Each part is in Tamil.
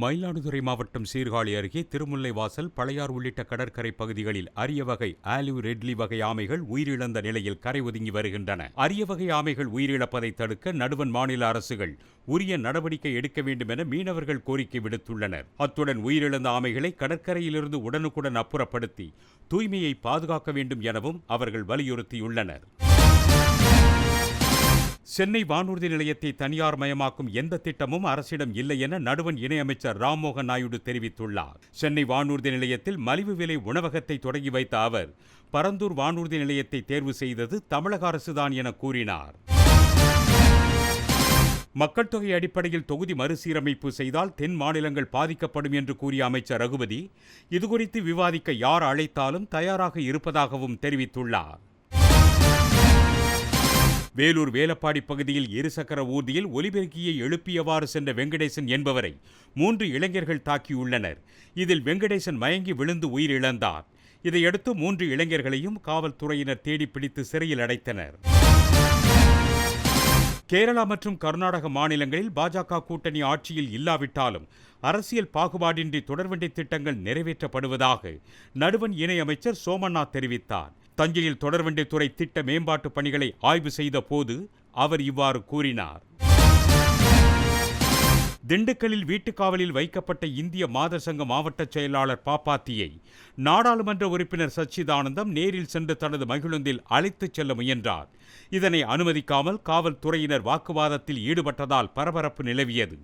மயிலாடுதுறை மாவட்டம் சீர்காழி அருகே திருமுல்லைவாசல் பழையார் உள்ளிட்ட கடற்கரை பகுதிகளில் அரிய வகை ஆலிவ் ரெட்லி வகை ஆமைகள் உயிரிழந்த நிலையில் கரை ஒதுங்கி வருகின்றன. அரிய வகை ஆமைகள் உயிரிழப்பதை தடுக்க நடுவன் மாநில அரசுகள் உரிய நடவடிக்கை எடுக்க வேண்டும் என மீனவர்கள் கோரிக்கை விடுத்துள்ளனர். அத்துடன் உயிரிழந்த ஆமைகளை கடற்கரையிலிருந்து உடனுக்குடன் அப்புறப்படுத்தி தூய்மையை பாதுகாக்க வேண்டும் எனவும் அவர்கள் வலியுறுத்தியுள்ளனர். சென்னை வானூர்தி நிலையத்தை தனியார் மயமாக்கும் எந்த திட்டமும் அரசிடம் இல்லை என நடுவன் இணையமைச்சர் ராம்மோகன் நாயுடு தெரிவித்துள்ளார். சென்னை வானூர்தி நிலையத்தில் மலிவு விலை உணவகத்தை தொடங்கி வைத்த அவர் பரந்தூர் வானூர்தி நிலையத்தை தேர்வு செய்தது தமிழக அரசுதான் என கூறினார். மக்கள் தொகை அடிப்படையில் தொகுதி மறுசீரமைப்பு செய்தால் தென் மாநிலங்கள் பாதிக்கப்படும் என்று கூறிய அமைச்சர் ரகுபதி இதுகுறித்து விவாதிக்க யார் அழைத்தாலும் தயாராக இருப்பதாகவும் தெரிவித்துள்ளார். வேலூர் வேலப்பாடி பகுதியில் இருசக்கர ஊர்தியில் ஒலிபெருக்கியை எழுப்பியவாறு சென்ற வெங்கடேசன் என்பவரை மூன்று இளைஞர்கள் தாக்கியுள்ளனர். இதில் வெங்கடேசன் மயங்கி விழுந்து உயிரிழந்தார். இதையடுத்து மூன்று இளைஞர்களையும் காவல்துறையினர் தேடி பிடித்து சிறையில் அடைத்தனர். கேரளா மற்றும் கர்நாடக மாநிலங்களில் பாஜக கூட்டணி ஆட்சியில் இல்லாவிட்டாலும் அரசியல் பாகுபாடின்றி தொடர்வண்டி திட்டங்கள் நிறைவேற்றப்படுவதாக நடுவன் இணையமைச்சர் சோமநாத் தெரிவித்தார். தஞ்சையில் தொடர்வண்டித்துறை திட்ட மேம்பாட்டு பணிகளை ஆய்வு செய்த போது அவர் இவ்வாறு கூறினார். திண்டுக்கல்லில் வீட்டுக்காவலில் வைக்கப்பட்ட இந்திய மாதர் சங்க மாவட்ட செயலாளர் பாப்பாத்தியை நாடாளுமன்ற உறுப்பினர் சச்சிதானந்தம் நேரில் சென்று தனது மகிழுந்தில் அழைத்துச் செல்ல முயன்றார். இதனை அனுமதிக்காமல் காவல்துறையினர் வாக்குவாதத்தில் ஈடுபட்டதால் பரபரப்பு நிலவியது.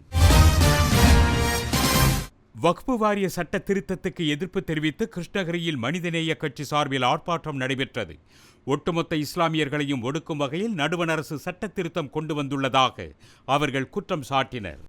வக்பு வாரிய சட்ட திருத்தத்துக்கு எதிர்ப்பு தெரிவித்து கிருஷ்ணகிரியில் மனிதநேய கட்சி சார்பில் ஆர்ப்பாட்டம் நடைபெற்றது. ஒட்டுமொத்த இஸ்லாமியர்களையும் ஒடுக்கும் வகையில் நடுவண் அரசு சட்ட திருத்தம் கொண்டு வந்துள்ளதாக அவர்கள் குற்றம் சாட்டினர்.